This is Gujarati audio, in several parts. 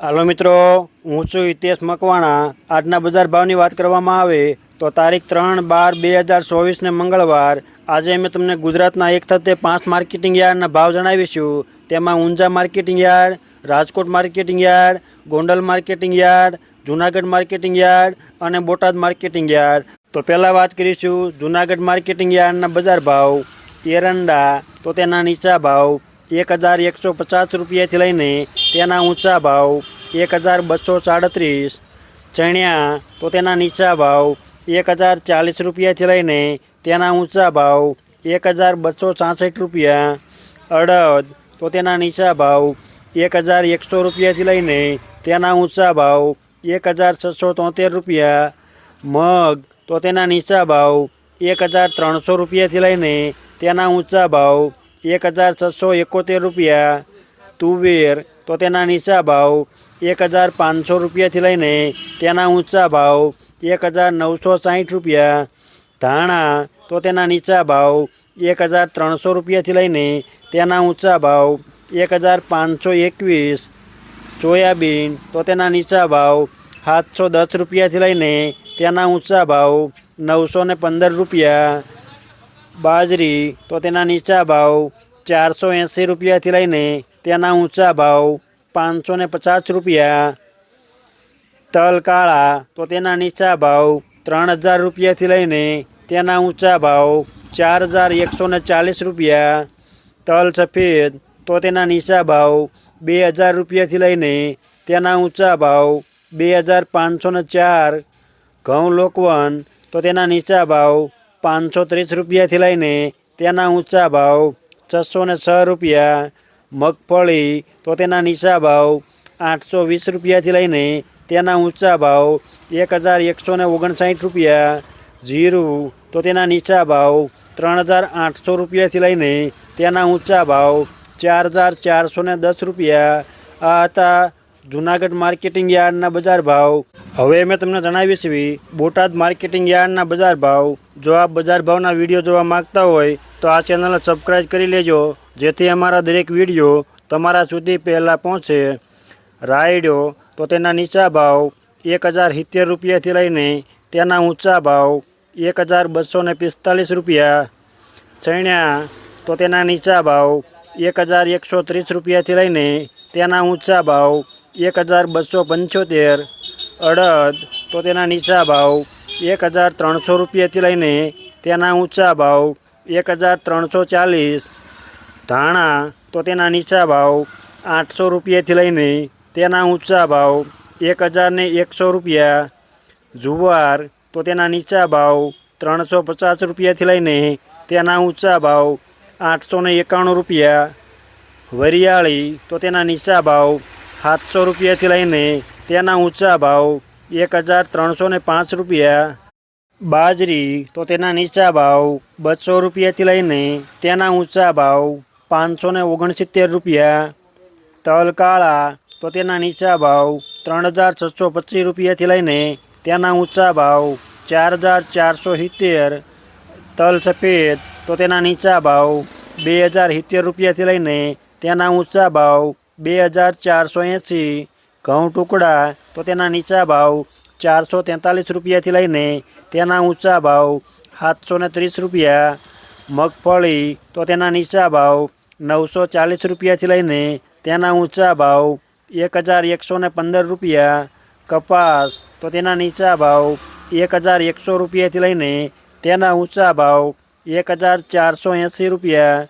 હાલો મિત્રો, હું છું હિતેશ મકવાણા. આજના બજાર ભાવની વાત કરવામાં આવે તો તારીખ ત્રણ બાર બે હજાર ચોવીસને મંગળવાર. આજે અમે તમને ગુજરાતના એક થતે પાંચ માર્કેટિંગ યાર્ડના ભાવ જણાવીશું. તેમાં Unjha marketing yard, Rajkot marketing yard, Gondal marketing yard, Junagadh marketing yard અને બોટાદ માર્કેટિંગ યાર્ડ. તો પહેલાં વાત કરીશું જુનાગઢ માર્કેટિંગ યાર્ડના બજાર ભાવ. એરંડા, તો તેના નીચા ભાવ. એક હજાર એકસો પચાસ રૂપિયાથી લઈને તેના ઊંચા ભાવ એક હજાર બસો સાડત્રીસ, ચણ્યા તો તેના નીચા ભાવ એક હજાર ચાલીસ રૂપિયાથી લઈને તેના ઊંચા ભાવ એક હજાર બસો છાસઠ રૂપિયા, અડદ તો તેના નીચા ભાવ એક હજાર એકસો રૂપિયાથી લઈને તેના ઊંચા ભાવ એક હજાર છસો તોતેર રૂપિયા, મગ તો તેના નીચા ભાવ એક હજાર ત્રણસો રૂપિયાથી લઈને તેના ઊંચા ભાવ એક હજાર છસો એકોતેર રૂપિયા, તુવેર, તો તેના નીચા ભાવ એક હજાર પાંચસો રૂપિયાથી લઈને તેના ઊંચા ભાવ એક હજાર નવસો સાઠ રૂપિયા. ધાણા, તો તેના નીચા ભાવ એક હજાર ત્રણસો રૂપિયાથી લઈને તેના ઊંચા ભાવ એક હજાર પાંચસો એકવીસ. સોયાબીન, તો તેના નીચા ભાવ સાતસો દસ રૂપિયાથી લઈને તેના ઊંચા ભાવ નવસો ને પંદર રૂપિયા. બાજરી, તો તેના નીચા ભાવ ચારસો એંસી રૂપિયાથી લઈને તેના ઊંચા ભાવ પાંચસો ને પચાસ રૂપિયા. તલ કાળા, તો તેના નીચા ભાવ ત્રણ હજાર રૂપિયાથી લઈને તેના ઊંચા ભાવ ચાર હજાર એકસો ને ચાલીસ રૂપિયા. તલ સફેદ, તો તેના નીચા ભાવ બે હજાર રૂપિયાથી લઈને તેના ઊંચા ભાવ બે હજાર પાંચસો ને ચાર. ઘઉં લોકવન, તો તેના નીચા ભાવ પાંચસો ત્રીસ રૂપિયાથી લઈને તેના ઊંચા ભાવ છસો ને છ રૂપિયા, મગફળી તો તેના નીચા ભાવ આઠસો વીસ રૂપિયાથી લઈને તેના ઊંચા ભાવ એક હજાર એકસો ને ઓગણસાઠ રૂપિયા, જીરું તો તેના નીચા ભાવ ત્રણ હજાર આઠસો રૂપિયાથી લઈને તેના ઊંચા ભાવ ચાર હજાર ચારસો દસ રૂપિયા, આ હતા જુનાગઢ માર્કેટિંગ યાર્ડના બજાર ભાવ. હવે મેં તમને જણાવી છીએ બોટાદ માર્કેટિંગ યાર્ડના બજાર ભાવ. જો આ બજાર ભાવના વીડિયો જોવા માંગતા હોય, તો આ ચેનલને સબસ્ક્રાઈબ કરી લેજો, જેથી અમારા દરેક વીડિયો તમારા સુધી પહેલાં પહોંચે. રાયડો, તો તેના નીચા ભાવ, એક હજાર સિત્તેર રૂપિયાથી લઈને તેના ઊંચા ભાવ, એક હજાર બસો પિસ્તાલીસ રૂપિયા. ચણ્યા, તો તેના નીચા ભાવ, એક હજાર એકસો ત્રીસ રૂપિયાથી લઈને તેના ઊંચા ભાવ એક હજાર બસો પંચોતેર, અડદ, તો તેના નીચા ભાવ એક હજાર ત્રણસો રૂપિયાથી લઈને તેના ઊંચા ભાવ એક હજાર ત્રણસો ચાલીસ. ધાણા, તો તેના નીચા ભાવ આઠસો રૂપિયાથી લઈને તેના ઊંચા ભાવ એક હજાર ને એકસો રૂપિયા. જુવાર, તો તેના નીચા ભાવ ત્રણસો પચાસ રૂપિયાથી લઈને તેના ઊંચા ભાવ આઠસો એકાણું રૂપિયા. વરિયાળી, તો તેના નીચા ભાવ સાતસો રૂપિયાથી લઈને તેના ઊંચા ભાવ એક હજાર ત્રણસો ને પાંચ રૂપિયા. બાજરી તો તેના નીચા ભાવ બસો રૂપિયાથી લઈને તેના ઊંચા ભાવ પાંચસો ને ઓગણસિત્તેર રૂપિયા. તલ કાળા તો તેના નીચા ભાવ ત્રણ હજાર છસો પચીસ રૂપિયાથી લઈને તેના ઊંચા ભાવ ચાર હજાર ચારસો સિત્તેર. તલ સફેદ તો તેના નીચા ભાવ બે હજાર સિત્તેર રૂપિયાથી લઈને તેના ઊંચા ભાવ બે હજાર ચારસો એંસી ઘઉં ટુકડા તો તેના નીચા ભાવ ચારસો તેતાલીસ રૂપિયાથી લઈને તેના ઊંચા ભાવ સાતસો ને ત્રીસ રૂપિયા. મગફળી તો તેના નીચા ભાવ નવસો ચાલીસ રૂપિયાથી લઈને તેના ઊંચા ભાવ એક હજાર એકસો ને પંદર રૂપિયા. કપાસ તો તેના નીચા ભાવ એક હજાર એકસો રૂપિયાથી લઈને તેના ઊંચા ભાવ એક હજાર ચારસો એંસી રૂપિયા.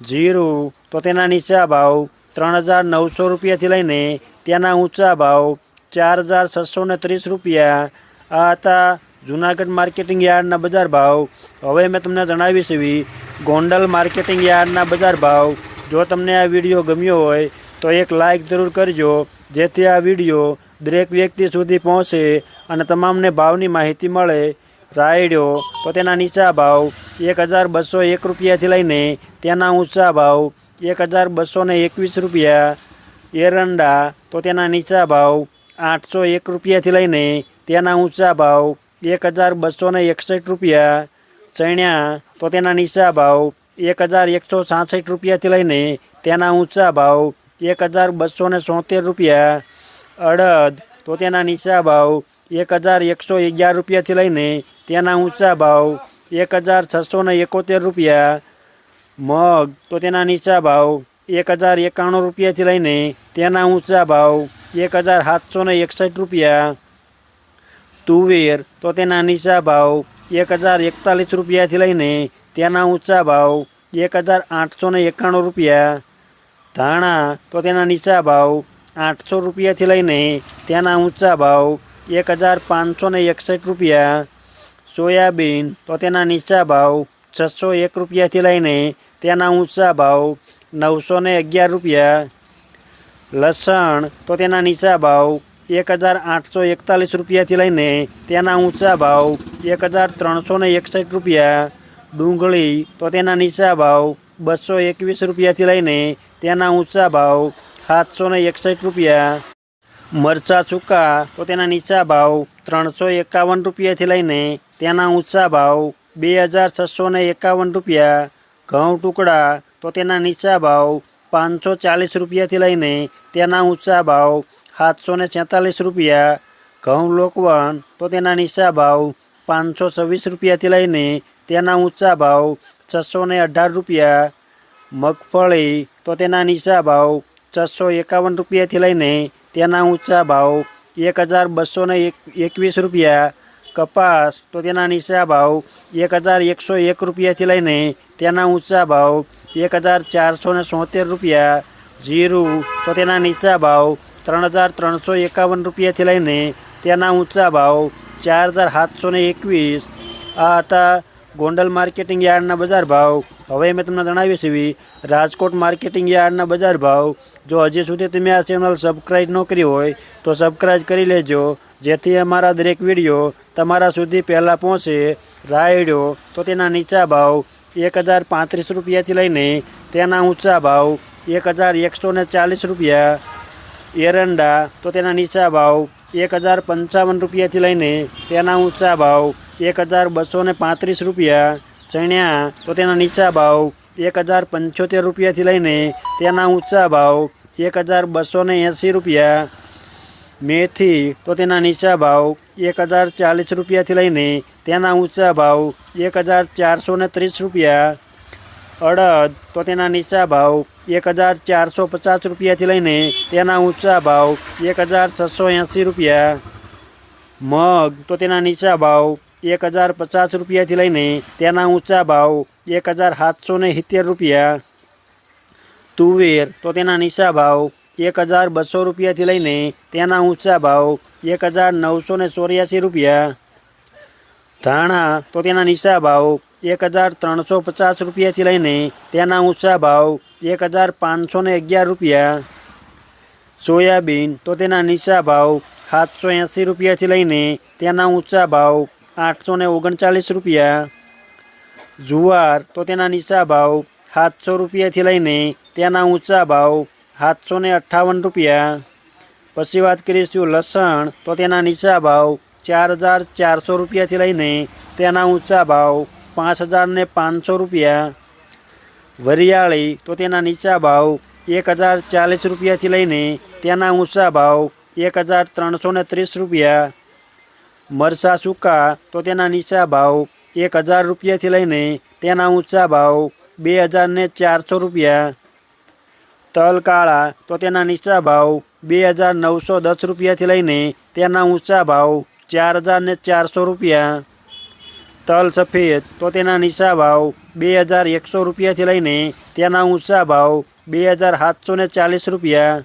જીરું તો તેના નીચા ભાવ ત્રણ હજાર નવસો રૂપિયાથી લઈને તેના ઊંચા ભાવ ચાર હજાર છસો ને ત્રીસ રૂપિયા. આ હતા જૂનાગઢ માર્કેટિંગ યાર્ડના બજાર ભાવ. હવે મેં તમને જણાવીશ એવી ગોંડલ માર્કેટિંગ યાર્ડના બજાર ભાવ. જો તમને આ વીડિયો ગમ્યો હોય, તો એક લાઈક જરૂર કરજો, જેથી આ વીડિયો દરેક વ્યક્તિ સુધી પહોંચે અને તમામને ભાવની માહિતી મળે. રાયડ્યો તો તેના નીચા ભાવ, એક હજાર બસો એક રૂપિયાથી લઈને તેના ઊંચા ભાવ એક હજાર બસો એકવીસ રૂપિયા, એરંડા તો તેના નીચા ભાવ આઠસો એક રૂપિયાથી લઈને તેના ઊંચા ભાવ એક હજાર બસો એકસઠ રૂપિયા, ચણ્યા તો તેના નીચા ભાવ એક હજાર એકસો છાસઠ રૂપિયાથી લઈને તેના ઊંચા ભાવ એક હજાર બસો ને સોતેર રૂપિયા, અડદ તો તેના નીચા ભાવ એક હજાર એકસો અગિયાર રૂપિયાથી લઈને તેના ઊંચા ભાવ એક હજાર છસો એકોતેર રૂપિયા મગ, તો તેના નીચા ભાવ એક હજાર એકાણું રૂપિયાથી લઈને તેના ઊંચા ભાવ એક હજાર સાતસો ને એકસઠ રૂપિયા. તુવેર, તો તેના નીચા ભાવ એક હજાર એકતાલીસ રૂપિયાથી લઈને તેના ઊંચા ભાવ એક હજાર આઠસો ને એકાણું રૂપિયા. ધાણા, તો તેના નીચા ભાવ આઠસો રૂપિયાથી લઈને તેના ઊંચા ભાવ એક હજાર પાંચસો ને એકસઠ રૂપિયા. સોયાબીન, તો તેના નીચા ભાવ છસો એક રૂપિયાથી લઈને તેના ઊંચા ભાવ નવસો ને અગિયાર રૂપિયા. લસણ તો તેના નીચા ભાવ એક હજાર આઠસો એકતાલીસ રૂપિયાથી લઈને તેના ઊંચા ભાવ એક હજાર ત્રણસો ને એકસઠ રૂપિયા. ડુંગળી તો તેના નીચા ભાવ બસો એકવીસ રૂપિયાથી લઈને તેના ઊંચા ભાવ સાતસો ને એકસઠ રૂપિયા. મરચાં સૂકા તો તેના નીચા ભાવ ત્રણસો એકાવન રૂપિયાથી લઈને તેના ઊંચા ભાવ બે હજાર છસો ને એકાવન રૂપિયા. ઘઉં ટુકડા તો તેના નીચા ભાવ પાંચસો ચાલીસ રૂપિયાથી લઈને તેના ઊંચા ભાવ સાતસો ને છેતાલીસ રૂપિયા. ઘઉં લોકવન તો તેના નીચા ભાવ પાંચસો છવ્વીસ રૂપિયાથી લઈને તેના ઊંચા ભાવ છસો ને અઢાર રૂપિયા. મગફળી તો તેના નીચા ભાવ છસો એકાવન રૂપિયાથી લઈને તેના ઊંચા ભાવ એક હજાર બસો એકવીસ રૂપિયા. કપાસ, તો તેના નીચા ભાવ એક હજાર એકસો એક રૂપિયાથી લઈને તેના ઊંચા ભાવ એક હજાર ચારસો ને સોતેર રૂપિયા. જીરું, તો તેના નીચા ભાવ ત્રણ હજાર ત્રણસો એકાવન રૂપિયાથી લઈને તેના ઊંચા ભાવ ચાર હજાર સાતસો ને એકવીસ. આ હતા ગોંડલ માર્કેટિંગ યાર્ડના બજાર ભાવ. હવે મેં તમને જણાવી છે એવી રાજકોટ માર્કેટિંગ યાર્ડના બજાર ભાવ. જો હજી સુધી તમે આ ચેનલ સબસ્ક્રાઈબ ન કરી હોય, તો સબસ્ક્રાઈબ કરી લેજો. જેથી અમારા દરેક વીડિયો તમારા સુધી પહેલાં પહોંચે. રાયડો, તો તેના નીચા ભાવ એક હજાર પાંત્રીસ રૂપિયાથી લઈને તેના ઊંચા ભાવ એક હજાર એકસો ચાલીસ રૂપિયા. એરંડા, તો તેના નીચા ભાવ એક હજાર પંચાવન રૂપિયાથી લઈને તેના ઊંચા ભાવ એક હજાર બસો પાંત્રીસ રૂપિયા ચણ્યા તો તેના નીચા ભાવ એક હજાર પંચોતેર રૂપિયાથી લઈને તેના ઊંચા ભાવ એક હજાર બસો એંસી રૂપિયા. મેથી તો તેના નીચા ભાવ એક હજાર ચાલીસ રૂપિયાથી લઈને તેના ઊંચા ભાવ એક હજાર ચારસો ને ત્રીસ રૂપિયા. અડદ તો તેના નીચા ભાવ એક હજાર ચારસો પચાસ રૂપિયાથી લઈને તેના ઊંચા ભાવ એક હજાર છસો એંસી રૂપિયા મગ તો તેના નીચા ભાવ એક હજાર પચાસ રૂપિયાથી લઈને તેના ઊંચા ભાવ એક હજાર સાતસો ને સિત્તેર રૂપિયા તુવેર તો તેના નીચા ભાવ એક હજાર બસો રૂપિયાથી લઈને તેના ઊંચા ભાવ એક હજાર નવસો ને ચોર્યાસી રૂપિયા ધાણા તો તેના નીચા ભાવ એક હજાર ત્રણસો પચાસ રૂપિયાથી લઈને તેના ઊંચા ભાવ એક હજાર પાંચસો અગિયાર રૂપિયા. સોયાબીન તો તેના નીચા ભાવ સાતસો એંસી રૂપિયાથી લઈને તેના ઊંચા ભાવ આઠસો ઓગણચાલીસ રૂપિયા. જુવાર તો તેના નીચા ભાવ સાતસો રૂપિયાથી લઈને તેના ઊંચા ભાવ સાતસો અઠ્ઠાવન રૂપિયા. પછી વાત કરીશું લસણ તો તેના નીચા ભાવ ચાર હજાર ચારસો રૂપિયાથી લઈને તેના ઊંચા ભાવ પાંચ હજાર ને પાંચસો રૂપિયા. વરિયાળી, તો તેના નીચા ભાવ એક હજાર ચાલીસ રૂપિયાથી લઈને તેના ઊંચા ભાવ એક હજાર ત્રણસો ને ત્રીસ રૂપિયા. મરસા સૂકા, તો તેના નીચા ભાવ એક હજાર રૂપિયાથી લઈને તેના ઊંચા ભાવ બે હજાર ને ચારસો રૂપિયા. તલ કાળા, તો તેના નીચા ભાવ બે હજાર નવસો દસ રૂપિયાથી લઈને તેના ઊંચા ભાવ ચાર હજાર ને ચારસો રૂપિયા. તલ સફેદ, તો તેના નીચા ભાવ બે હજાર એકસો રૂપિયાથી લઈને તેના ઊંચા ભાવ બે હજાર સાતસો ને ચાલીસ રૂપિયા.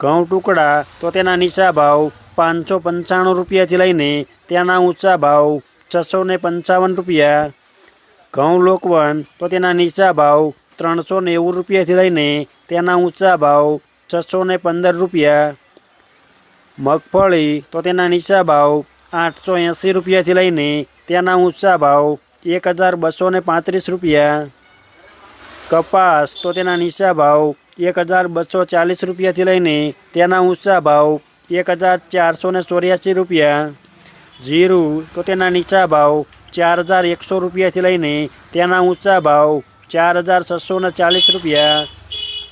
ઘઉં ટુકડા, તો તેના નીચા ભાવ પાંચસો પંચાણું રૂપિયાથી લઈને તેના ઊંચા ભાવ છસો ને પંચાવન રૂપિયા. ઘઉં લોકવન, તો તેના નીચા ભાવ ત્રણસો નેવું રૂપિયાથી લઈને તેના ઊંચા ભાવ છસો ને પંદર રૂપિયા. મગફળી, તો તેના નીચા ભાવ આઠસો એંસી રૂપિયાથી લઈને તેના ઊંચા ભાવ એક હજાર બસો ને પાંત્રીસ રૂપિયા. કપાસ તો તેના નીચા ભાવ એક હજાર બસો ચાલીસ રૂપિયાથી લઈને તેના ઊંચા ભાવ એક હજાર ચારસો ને ચોર્યાસી રૂપિયા. જીરું તો તેના નીચા ભાવ ચાર હજાર એકસો રૂપિયાથી લઈને તેના ઊંચા ભાવ ચાર હજાર છસો ને ચાલીસ રૂપિયા.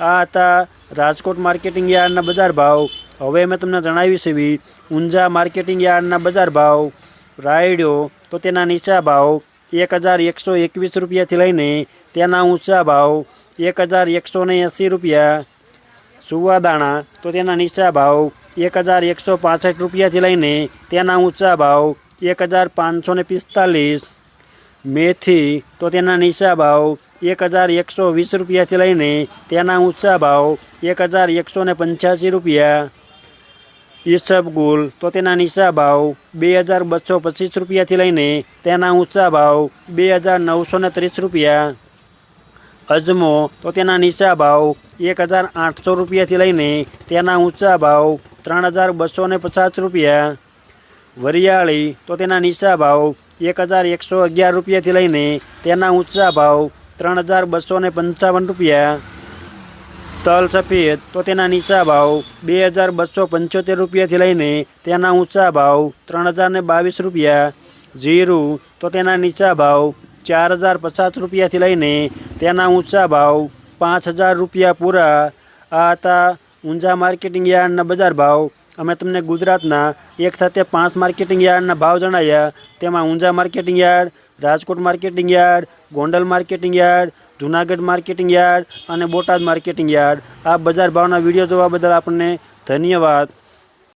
આ હતા રાજકોટ માર્કેટિંગ યાર્ડના બજાર ભાવ. હવે મેં તમને જણાવ્યું છે એવી ઊંઝા માર્કેટિંગ યાર્ડના બજાર ભાવ રાયડો, તો તેના નીચા ભાવ એક હજાર એકસો એકવીસ રૂપિયાથી લઈને તેના ઊંચા ભાવ એક હજાર એકસો ને એંસી રૂપિયા. સુવાદાણા તો તેના નીચા ભાવ એક હજાર એકસો પાસઠ રૂપિયાથી લઈને તેના ઊંચા ભાવ એક હજાર પાંચસો ને પિસ્તાલીસ. મેથી, તો તેના નીચા ભાવ એક હજાર એકસો વીસ રૂપિયાથી લઈને તેના ઊંચા ભાવ એક હજાર એકસો ને પંચ્યાસી રૂપિયા. ઈસબગુલ તો તેના નીચા ભાવ બે હજાર બસો પચીસ રૂપિયાથી લઈને તેના ઊંચા ભાવ બે હજાર નવસો ને ત્રીસ રૂપિયા. અજમો તો તેના નીચા ભાવ એક હજાર આઠસો રૂપિયાથી લઈને તેના ઊંચા ભાવ ત્રણ હજાર બસો ને પચાસ રૂપિયા. વરિયાળી તો તેના નીચા ભાવ એક હજાર એકસો અગિયાર રૂપિયાથી લઈને તેના ઊંચા ભાવ ત્રણ હજાર બસો ને પંચાવન રૂપિયા. તલ સફેદ, તો તેના નીચા ભાવ બે હજાર બસો પંચોતેર રૂપિયાથી લઈને તેના ઊંચા ભાવ ત્રણ હજાર બાવીસ રૂપિયા. જીરું તો તેના નીચા ભાવ ચાર હજાર પચાસ રૂપિયાથી લઈને તેના ઊંચા ભાવ પાંચ હજાર રૂપિયા પૂરા. આ હતા ઊંઝા માર્કેટિંગ યાર્ડના બજાર ભાવ. અમે તમને ગુજરાતના એક સાથે પાંચ માર્કેટિંગ યાર્ડના ભાવ જણાવ્યા તેમાં Unjha marketing yard, Rajkot marketing yard, Gondal marketing yard Junagadh marketing yard અને બોટાદ માર્કેટિંગ યાર્ડ. આ બજાર ભાવના વીડિયો જોવા બદલ આપણને ધન્યવાદ.